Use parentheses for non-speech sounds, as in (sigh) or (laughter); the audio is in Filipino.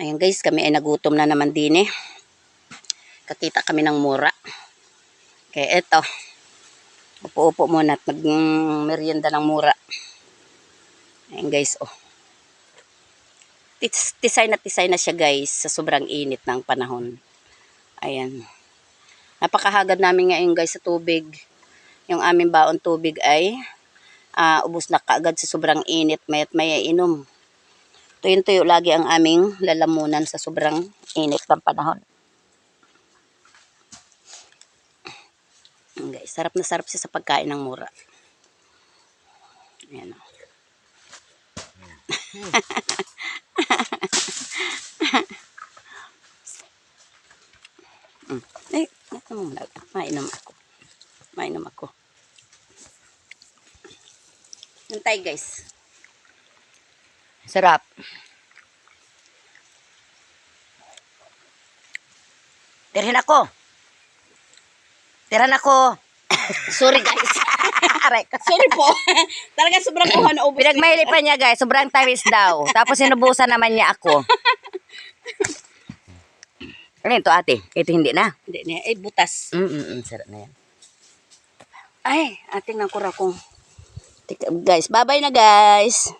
Ayan guys, kami ay nagutom na naman din eh. Kakita kami ng mura. Kaya eto. Upo-upo muna at mag-merienda ng mura. Ayan guys, oh. Tis- Tisay na tisay na siya guys sa sobrang init ng panahon. Ayan. Napakahagad namin ngayon guys sa tubig. Yung aming baon tubig ay ah, ubos na kaagad sa sobrang init. Mayat maya inom. Tuyo-tuyo lagi ang aming lalamunan sa sobrang init ng panahon. Ayan, guys, sarap na sarap siya sa pagkain ng mura. Ayan oh. o. Mm. Ay, ito mo muna. Mainom ako. Mainom ako. Hintay guys. Sarap. Tirhin ako. Tirhan ako. (coughs) Sorry guys. (laughs) Aray ko. Sorry po. (laughs) Talaga sobrang kuha na ubos. Pinagmaili pa niya guys, sobrang tamis daw. Tapos sinubusan naman niya ako. (laughs) Ano ito ate? Ito hindi na. Hindi niya. Ay, butas. Mm-mm, sarap na yan. Ay, ating kong. Tika- Guys, bye-bye na guys.